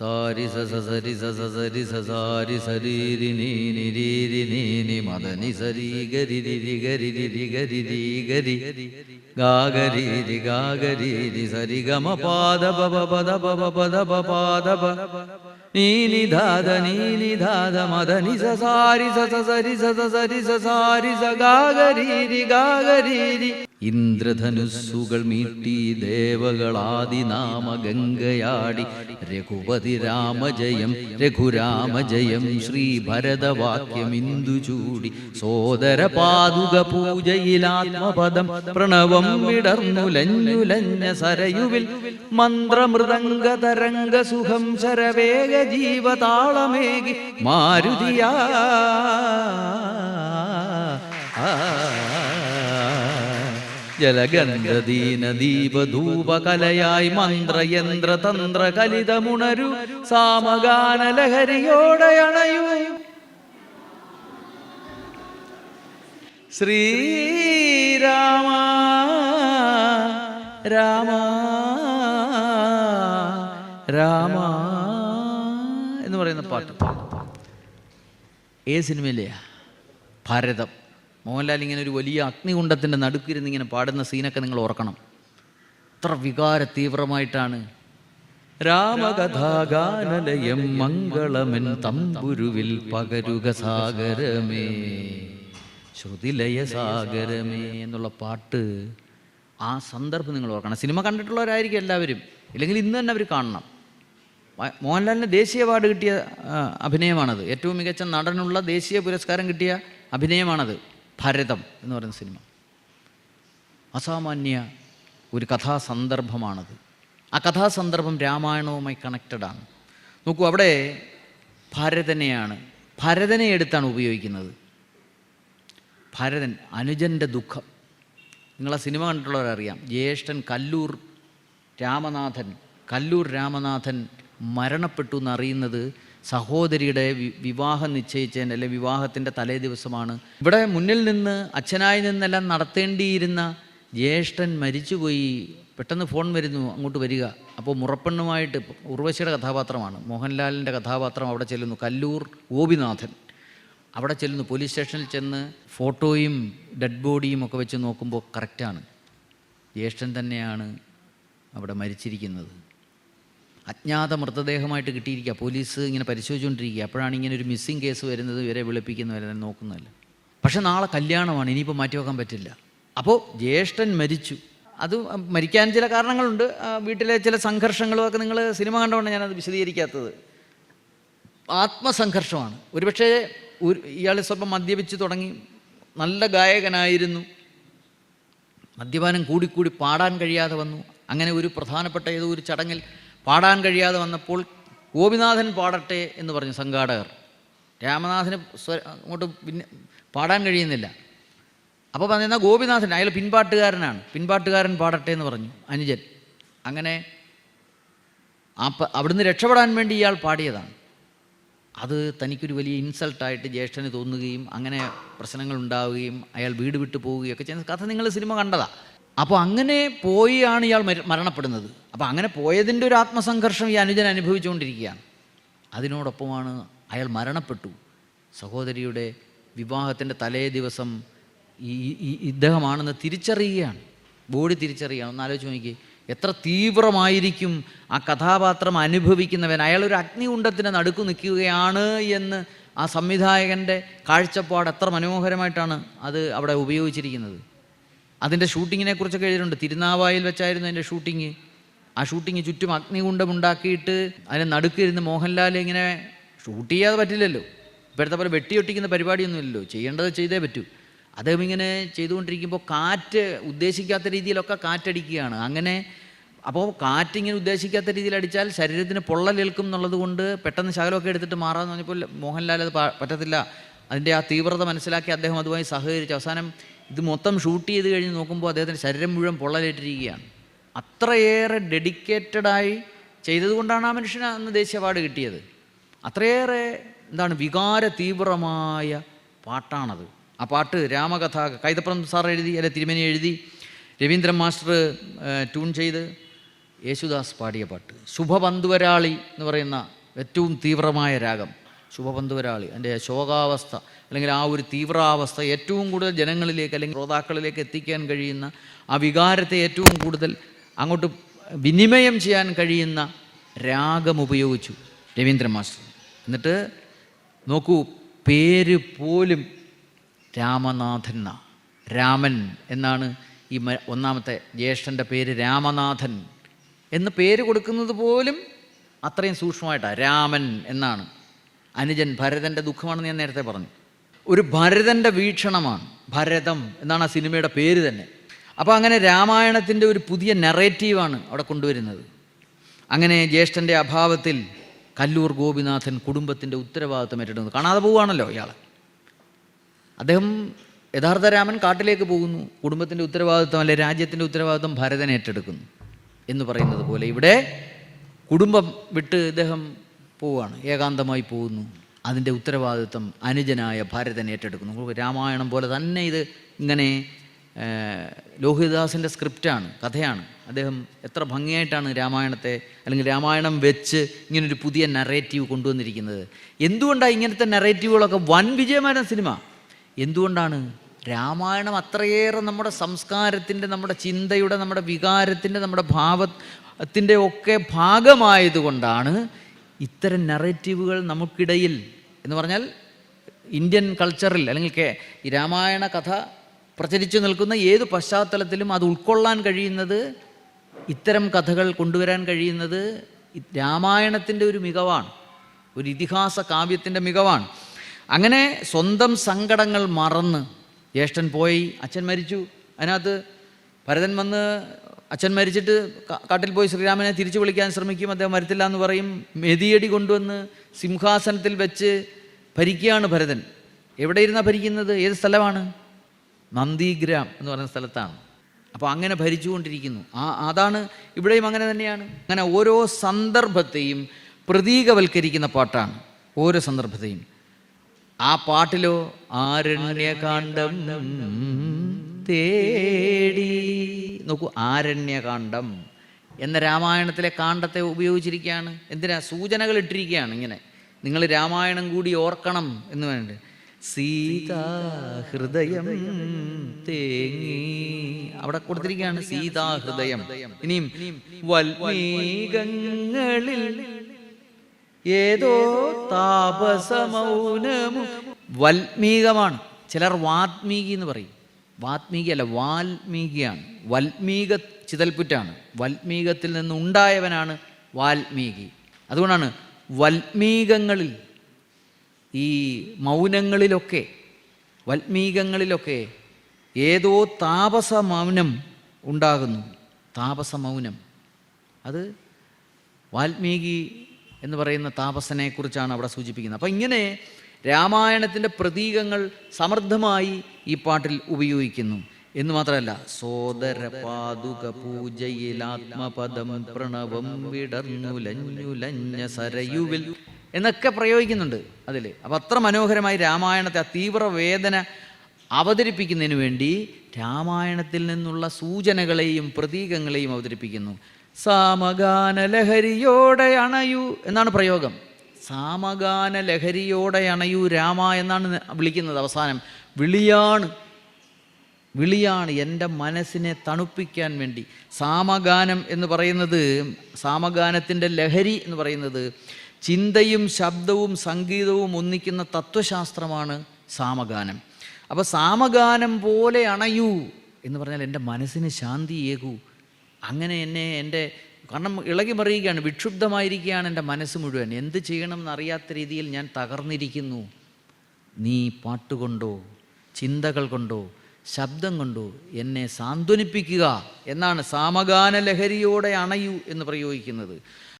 സാരി സസരി സസരി സസാരി സരീരി നീ നി രീ രി നീ നി മദ നി സരി ഗരിരി ഗരിരി രി ഗരി ഗാഗരീരി ഗാഗരീരി സരി ഗമ പാദ പദ പദ പദ പദ പാദ പ നീലിധാത ധാത സസാരി ധാത മദ നി സഗാഗരീരി സാരി സ സ സരി സ സ സരി സ സാരി സ ഗാഗരി രി ഗാഗരി രി ഇന്ദ്രധനുസ്സുകൾ മീട്ടി ദേവകളാദിനാമ ഗംഗയാടി രഘുപതി രാമജയം രഘുരാമജയം ശ്രീ ഭരതവാക്യം ഇന്ദു ചൂടി. സോദര പാതുക പൂജയിലാത്മപദം പ്രണവം വിടർന്നുലഞ്ഞുലഞ്ഞ സരയുവിൽ മന്ത്രമൃദംഗ തരംഗ സുഖം ശരവേഗ ജീവതാളമേകി മാരുതിയാ. ജലഗന്ധദീനദീപധൂപകലയായി മന്ത്രയന്ത്ര തന്ത്ര കലിതമുണരു സാമഗാന ലഹരിയോടെ അണയൂ ശ്രീരാമ രാമ രാമ. പറയുന്ന പാട്ട്. ഏത് സിനിമയിലെയാ ഭാരതം. മോഹൻലാൽ ഇങ്ങനെ ഒരു വലിയ അഗ്നികുണ്ഡത്തിന്റെ നടുക്കിരുന്ന് ഇങ്ങനെ പാടുന്ന സീനൊക്കെ നിങ്ങൾ ഓർക്കണം. അത്ര വികാര തീവ്രമായിട്ടാണ്. രാമകഥാഗാനലയം മംഗളമൻ തമ്പുരുവിൽ പകരുക സാഗരമേ ശ്രുതിലയ സാഗരമേ എന്നുള്ള പാട്ട് ആ സന്ദർഭം നിങ്ങൾ ഓർക്കണം. സിനിമ കണ്ടിട്ടുള്ളവരായിരിക്കും എല്ലാവരും. ഇല്ലെങ്കിൽ ഇന്ന് തന്നെ അവർ കാണണം. മോഹൻലാലിന് ദേശീയ അവാർഡ് കിട്ടിയ അഭിനയമാണത്. ഏറ്റവും മികച്ച നടനുള്ള ദേശീയ പുരസ്കാരം കിട്ടിയ അഭിനയമാണത് ഭരതം എന്ന് പറയുന്ന സിനിമ. അസാമാന്യ ഒരു കഥാസന്ദർഭമാണത്. ആ കഥാസന്ദർഭം രാമായണവുമായി കണക്റ്റഡ് ആണ്. നോക്കൂ അവിടെ ഭരതനെയാണ് ഭരതനെ എടുത്താണ് ഉപയോഗിക്കുന്നത്. ഭരതൻ അനുജന്റെ ദുഃഖം. നിങ്ങളാ സിനിമ കണ്ടിട്ടുള്ളവരറിയാം. ജ്യേഷ്ഠൻ കല്ലൂർ രാമനാഥൻ കല്ലൂർ രാമനാഥൻ മരണപ്പെട്ടു എന്നറിയുന്നത് സഹോദരിയുടെ വിവാഹം നിശ്ചയിച്ചതിന് അല്ലെ വിവാഹത്തിന്റെ തലേ ദിവസമാണ്. ഇവിടെ മുന്നിൽ നിന്ന് അച്ഛനായി നിന്നെല്ലാം നടത്തേണ്ടിയിരുന്ന ജ്യേഷ്ഠൻ മരിച്ചുപോയി. പെട്ടെന്ന് ഫോൺ വരുന്നു അങ്ങോട്ട് വരിക. അപ്പോൾ മുറപ്പെണ്ണുമായിട്ട് ഉർവശിയുടെ കഥാപാത്രമാണ്. മോഹൻലാലിന്റെ കഥാപാത്രം അവിടെ ചെല്ലുന്നു. കല്ലൂർ ഗോപിനാഥൻ. അവിടെ ചെല്ലുന്നു. പോലീസ് സ്റ്റേഷനിൽ ചെന്ന് ഫോട്ടോയും ഡെഡ് ബോഡിയും ഒക്കെ വെച്ച് നോക്കുമ്പോൾ കറക്റ്റാണ്. ജ്യേഷ്ഠൻ തന്നെയാണ് അവിടെ മരിച്ചിരിക്കുന്നത്. അജ്ഞാത മൃതദേഹമായിട്ട് കിട്ടിയിരിക്കുക. പോലീസ് ഇങ്ങനെ പരിശോധിച്ചുകൊണ്ടിരിക്കുക. അപ്പോഴാണ് ഇങ്ങനെ ഒരു മിസ്സിങ് കേസ് വരുന്നത് ഇവരെ വിളിപ്പിക്കുന്നവരെ നോക്കുന്നില്ല പക്ഷെ നാളെ കല്യാണമാണ് ഇനിയിപ്പോൾ മാറ്റി വെക്കാൻ പറ്റില്ല. അപ്പോൾ ജ്യേഷ്ഠൻ മരിച്ചു. അത് മരിക്കാൻ ചില കാരണങ്ങളുണ്ട്. വീട്ടിലെ ചില സംഘർഷങ്ങളും ഒക്കെ നിങ്ങൾ സിനിമ കണ്ടുകൊണ്ട് ഞാനത് വിശദീകരിക്കാത്തത്. ആത്മസംഘർഷമാണ്. ഒരുപക്ഷേ ഒരു ഇയാൾ സ്വല്പം മദ്യപിച്ച് തുടങ്ങി. നല്ല ഗായകനായിരുന്നു. മദ്യപാനം കൂടിക്കൂടി പാടാൻ കഴിയാതെ വന്നു. അങ്ങനെ ഒരു പ്രധാനപ്പെട്ട ഏതോ ഒരു ചടങ്ങിൽ പാടാൻ കഴിയാതെ വന്നപ്പോൾ ഗോപിനാഥൻ പാടട്ടെ എന്ന് പറഞ്ഞു സംഘാടകർ. രാമനാഥന് അങ്ങോട്ട് പിന്നെ പാടാൻ കഴിയുന്നില്ല. അപ്പോൾ പറഞ്ഞാൽ ഗോപിനാഥൻ അയാൾ പിൻപാട്ടുകാരനാണ്. പിൻപാട്ടുകാരൻ പാടട്ടെ എന്ന് പറഞ്ഞു അനുജൻ. അങ്ങനെ ആ പ- അവിടുന്ന് രക്ഷപ്പെടാൻ വേണ്ടി ഇയാൾ പാടിയതാണ്. അത് തനിക്കൊരു വലിയ ഇൻസൾട്ടായിട്ട് ജ്യേഷ്ഠന് തോന്നുകയും അങ്ങനെ പ്രശ്നങ്ങൾ ഉണ്ടാവുകയും അയാൾ വീട് വിട്ടു പോവുകയും ഒക്കെ ചെയ്യുന്ന കഥ നിങ്ങൾ സിനിമ കണ്ടതാ. അപ്പോൾ അങ്ങനെ പോയിയാണ് ഇയാൾ മരണപ്പെടുന്നത്. അപ്പോൾ അങ്ങനെ പോയതിന്റെ ഒരു ആത്മസംഘർഷം ഈ അനുജൻ അനുഭവിച്ചുകൊണ്ടിരിക്കുകയാണ്. അതിനോടൊപ്പമാണ് അയാൾ മരണപ്പെട്ടു. സഹോദരിയുടെ വിവാഹത്തിന്റെ തലേ ദിവസം ഈ ഇദ്ദേഹമാണെന്ന് തിരിച്ചറിയുകയാണ്. ബോഡി തിരിച്ചറിയുകയാണ്. ഒന്ന് ആലോചിച്ച് നോക്കി എത്ര തീവ്രമായിരിക്കും ആ കഥാപാത്രം അനുഭവിക്കുന്നവൻ. അയാളൊരു അഗ്നികുണ്ടത്തിന്റെ നടുക്കു നിൽക്കുകയാണ് എന്ന് ആ സംവിധായകന്റെ കാഴ്ചപ്പാട് എത്ര മനോഹരമായിട്ടാണ് അത് അവിടെ ഉപയോഗിച്ചിരിക്കുന്നത്. അതിന്റെ ഷൂട്ടിങ്ങിനെ കുറിച്ചൊക്കെ എഴുതിയിട്ടുണ്ട്. തിരുനാവായിൽ വെച്ചായിരുന്നു അതിന്റെ ഷൂട്ടിങ്. ആ ഷൂട്ടിങ് ചുറ്റും അഗ്നികുണ്ഡം ഉണ്ടാക്കിയിട്ട് അതിനെ നടുക്കിരുന്ന് മോഹൻലാൽ ഇങ്ങനെ ഷൂട്ട് ചെയ്യാതെ പറ്റില്ലല്ലോ. ഇപ്പോഴത്തെ പോലെ വെട്ടിയൊട്ടിക്കുന്ന പരിപാടിയൊന്നുമില്ലല്ലോ. ചെയ്യേണ്ടത് ചെയ്തേ പറ്റൂ. അദ്ദേഹം ഇങ്ങനെ ചെയ്തുകൊണ്ടിരിക്കുമ്പോൾ കാറ്റ് ഉദ്ദേശിക്കാത്ത രീതിയിലൊക്കെ കാറ്റടിക്കുകയാണ്. അങ്ങനെ അപ്പോൾ കാറ്റിങ്ങനെ ഉദ്ദേശിക്കാത്ത രീതിയിൽ അടിച്ചാൽ ശരീരത്തിന് പൊള്ളലേൽക്കും എന്നുള്ളത് കൊണ്ട് പെട്ടെന്ന് ശകലമൊക്കെ എടുത്തിട്ട് മാറാമെന്ന് പറഞ്ഞപ്പോൾ മോഹൻലാൽ അത് പറ്റത്തില്ല. അതിന്റെ ആ തീവ്രത മനസ്സിലാക്കി അദ്ദേഹം അതുമായി സഹകരിച്ചു. അവസാനം ഇത് മൊത്തം ഷൂട്ട് ചെയ്ത് കഴിഞ്ഞ് നോക്കുമ്പോൾ അദ്ദേഹത്തിന്റെ ശരീരം മുഴുവൻ പൊള്ളലേറ്റിരിക്കുകയാണ്. അത്രയേറെ ഡെഡിക്കേറ്റഡായി ചെയ്തതുകൊണ്ടാണ് ആ മനുഷ്യന് അന്ന് ദേശീയ അവാർഡ് കിട്ടിയത്. അത്രയേറെ എന്താണ് വികാര തീവ്രമായ പാട്ടാണത്. ആ പാട്ട് രാമകഥ കൈതപ്പുറം സാർ എഴുതി അല്ലെ തിരുമേനി എഴുതി രവീന്ദ്രൻ മാസ്റ്റർ ട്യൂൺ ചെയ്ത് യേശുദാസ് പാടിയ പാട്ട്. ശുഭബന്ധുവരാളി എന്ന് പറയുന്ന ഏറ്റവും തീവ്രമായ രാഗം. ശുഭപന്തുവരാളി അതിന്റെ ശോകാവസ്ഥ അല്ലെങ്കിൽ ആ ഒരു തീവ്രാവസ്ഥ ഏറ്റവും കൂടുതൽ ജനങ്ങളിലേക്ക് അല്ലെങ്കിൽ ശ്രോതാക്കളിലേക്ക് എത്തിക്കാൻ കഴിയുന്ന ആ വികാരത്തെ ഏറ്റവും കൂടുതൽ അങ്ങോട്ട് വിനിമയം ചെയ്യാൻ കഴിയുന്ന രാഗം ഉപയോഗിച്ചു രവീന്ദ്രൻ മാസ്റ്റർ. എന്നിട്ട് നോക്കൂ പേര് പോലും രാമനാഥൻ രാമൻ എന്നാണ് ഈ ഒന്നാമത്തെ ജ്യേഷ്ഠന്റെ പേര് രാമനാഥൻ. എന്ന് പേര് കൊടുക്കുന്നത് പോലും അത്രയും സൂക്ഷ്മമായിട്ടാണ് രാമൻ എന്നാണ്. അനുജൻ ഭരതന്റെ ദുഃഖമാണെന്ന് ഞാൻ നേരത്തെ പറഞ്ഞു. ഒരു ഭരതന്റെ വീക്ഷണമാണ്. ഭരതം എന്നാണ് ആ സിനിമയുടെ പേര് തന്നെ. അപ്പോൾ അങ്ങനെ രാമായണത്തിന്റെ ഒരു പുതിയ നെറേറ്റീവാണ് അവിടെ കൊണ്ടുവരുന്നത്. അങ്ങനെ ജ്യേഷ്ഠന്റെ അഭാവത്തിൽ കല്ലൂർ ഗോപിനാഥൻ കുടുംബത്തിന്റെ ഉത്തരവാദിത്വം ഏറ്റെടുക്കുന്നു. കാണാതെ പോവുകയാണല്ലോ ഇയാൾ അദ്ദേഹം യഥാർത്ഥ രാമൻ കാട്ടിലേക്ക് പോകുന്നു. കുടുംബത്തിന്റെ ഉത്തരവാദിത്വം അല്ലെ രാജ്യത്തിന്റെ ഉത്തരവാദിത്വം ഭരതൻ ഏറ്റെടുക്കുന്നു എന്ന് പറയുന്നത് പോലെ ഇവിടെ കുടുംബം വിട്ട് ഇദ്ദേഹം പോവുകയാണ് ഏകാന്തമായി പോകുന്നു. അതിന്റെ ഉത്തരവാദിത്വം അനുജനായ ഭാരതൻ ഏറ്റെടുക്കുന്നു. രാമായണം പോലെ തന്നെ ഇത് ഇങ്ങനെ ലോഹിതദാസിന്റെ സ്ക്രിപ്റ്റാണ് കഥയാണ്. അദ്ദേഹം എത്ര ഭംഗിയായിട്ടാണ് രാമായണത്തെ അല്ലെങ്കിൽ രാമായണം വെച്ച് ഇങ്ങനൊരു പുതിയ നറേറ്റീവ് കൊണ്ടുവന്നിരിക്കുന്നത്. എന്തുകൊണ്ടാണ് ഇങ്ങനത്തെ നറേറ്റീവുകളൊക്കെ വൻ വിജയമായിരുന്ന സിനിമ? എന്തുകൊണ്ടാണ്? രാമായണം അത്രയേറെ നമ്മുടെ സംസ്കാരത്തിന്റെ നമ്മുടെ ചിന്തയുടെ നമ്മുടെ വികാരത്തിന്റെ നമ്മുടെ ഭാവത്തിന്റെ ഒക്കെ ഭാഗമായതുകൊണ്ടാണ് ഇത്തരം നറേറ്റീവുകൾ നമുക്കിടയിൽ എന്ന് പറഞ്ഞാൽ ഇന്ത്യൻ കൾച്ചറിൽ അല്ലെങ്കിൽ ഈ രാമായണ കഥ പ്രചരിച്ചു നിൽക്കുന്ന ഏത് പശ്ചാത്തലത്തിലും അത് ഉൾക്കൊള്ളാൻ കഴിയുന്നത് ഇത്തരം കഥകൾ കൊണ്ടുവരാൻ കഴിയുന്നത് രാമായണത്തിന്റെ ഒരു മികവാണ്. ഒരു ഇതിഹാസ കാവ്യത്തിന്റെ മികവാണ്. അങ്ങനെ സ്വന്തം സങ്കടങ്ങൾ മറന്ന് ജ്യേഷ്ഠൻ പോയി അച്ഛൻ മരിച്ചു. അതിനകത്ത് ഭരതൻ വന്ന് അച്ഛൻ മരിച്ചിട്ട് കാട്ടിൽ പോയി ശ്രീരാമനെ തിരിച്ചു വിളിക്കാൻ ശ്രമിക്കും അദ്ദേഹം വരത്തില്ല എന്ന് പറയും. മെതിയടി കൊണ്ടുവന്ന് സിംഹാസനത്തിൽ വെച്ച് ഭരിക്കുകയാണ് ഭരതൻ. എവിടെ ഇരുന്നാണ് ഭരിക്കുന്നത്? ഏത് സ്ഥലമാണ്? നന്ദിഗ്രാം എന്ന് പറയുന്ന സ്ഥലത്താണ്. അപ്പോൾ അങ്ങനെ ഭരിച്ചുകൊണ്ടിരിക്കുന്നു. ആ അതാണ് ഇവിടെയും അങ്ങനെ തന്നെയാണ്. അങ്ങനെ ഓരോ സന്ദർഭത്തെയും പ്രതീകവൽക്കരിക്കുന്ന പാട്ടാണ്. ഓരോ സന്ദർഭത്തെയും. ആ പാട്ടിലോ ആരണ്യകാന്ഡം തേടി നോക്കൂ ആരണ്യകാന്ഡം എന്ന രാമായണത്തിലെ കാണ്ഡത്തെ ഉപയോഗിച്ചിരിക്കുകയാണ്. എന്തിനാ? സൂചനകൾ ഇട്ടിരിക്കുകയാണ് ഇങ്ങനെ. നിങ്ങൾ രാമായണം കൂടി ഓർക്കണം എന്ന് പറഞ്ഞിട്ട്. സീതാ ഹൃദയം തേങ്ങി. അവിടെ കൊടുത്തിരിക്കുകയാണ് സീതാ ഹൃദയം. ഇനിയും വൽമീകങ്ങളിൽ ഏതോ താപസമൗനമു വൽമീകമാണ്. ചിലർ വാത്മീകി എന്ന് പറയും. വാത്മീകി അല്ല വാൽമീകിയാണ്. വൽമീക ചിതൽപുറ്റാണ്. വൽമീകത്തിൽ നിന്നുണ്ടായവനാണ് വാൽമീകി. അതുകൊണ്ടാണ് വൽമീകങ്ങളിൽ ഈ മൗനങ്ങളിലൊക്കെ വൽമീകങ്ങളിലൊക്കെ ഏതോ താപസ മൗനം ഉണ്ടാകുന്നു. താപസ മൗനം. അത് വാൽമീകി എന്ന് പറയുന്ന താപസനെക്കുറിച്ചാണ് അവിടെ സൂചിപ്പിക്കുന്നത്. അപ്പം ഇങ്ങനെ രാമായണത്തിന്റെ പ്രതീകങ്ങൾ സമൃദ്ധമായി ഈ പാട്ടിൽ ഉപയോഗിക്കുന്നു. എന്ന് മാത്രമല്ല സോദര പാതുക പൂജയിൽ ആത്മപദം പ്രണവം വിടർന്നുലഞ്ഞുലഞ്ഞ സരയുവിൽ എന്നൊക്കെ പ്രയോഗിക്കുന്നുണ്ട് അതിൽ അപ്പം അത്ര മനോഹരമായി രാമായണത്തെ ആ തീവ്ര വേദന അവതരിപ്പിക്കുന്നതിന് വേണ്ടി രാമായണത്തിൽ നിന്നുള്ള സൂചനകളെയും പ്രതീകങ്ങളെയും അവതരിപ്പിക്കുന്നു. സാമഗാന ലഹരിയോടെ അണയു എന്നാണ് പ്രയോഗം. സാമഗാന ലഹരിയോടെ അണയു രാമ എന്നാണ് വിളിക്കുന്നത് അവസാനം. വിളിയാണ്. വിളിയാണ് എന്റെ മനസ്സിനെ തണുപ്പിക്കാൻ വേണ്ടി. സാമഗാനം എന്ന് പറയുന്നത് സാമഗാനത്തിന്റെ ലഹരി എന്ന് പറയുന്നത് ചിന്തയും ശബ്ദവും സംഗീതവും ഒന്നിക്കുന്ന തത്വശാസ്ത്രമാണ് സാമഗാനം. അപ്പോൾ സാമഗാനം പോലെ അണയൂ എന്ന് പറഞ്ഞാൽ എന്റെ മനസ്സിന് ശാന്തിയേകൂ അങ്ങനെ എന്നെ എന്റെ കാരണം ഇളകി മറിയുകയാണ് വിക്ഷുബ്ധമായിരിക്കുകയാണ് എന്റെ മനസ്സ് മുഴുവൻ. എന്ത് ചെയ്യണം എന്നറിയാത്ത രീതിയിൽ ഞാൻ തകർന്നിരിക്കുന്നു. നീ പാട്ടുകൊണ്ടോ ചിന്തകൾ കൊണ്ടോ ശബ്ദം കൊണ്ടു എന്നെ സാന്ത്വനിപ്പിക്കുക എന്നാണ് സാമഗാന ലഹരിയോടെ അണയൂ എന്ന് പ്രയോഗിക്കുന്നത്.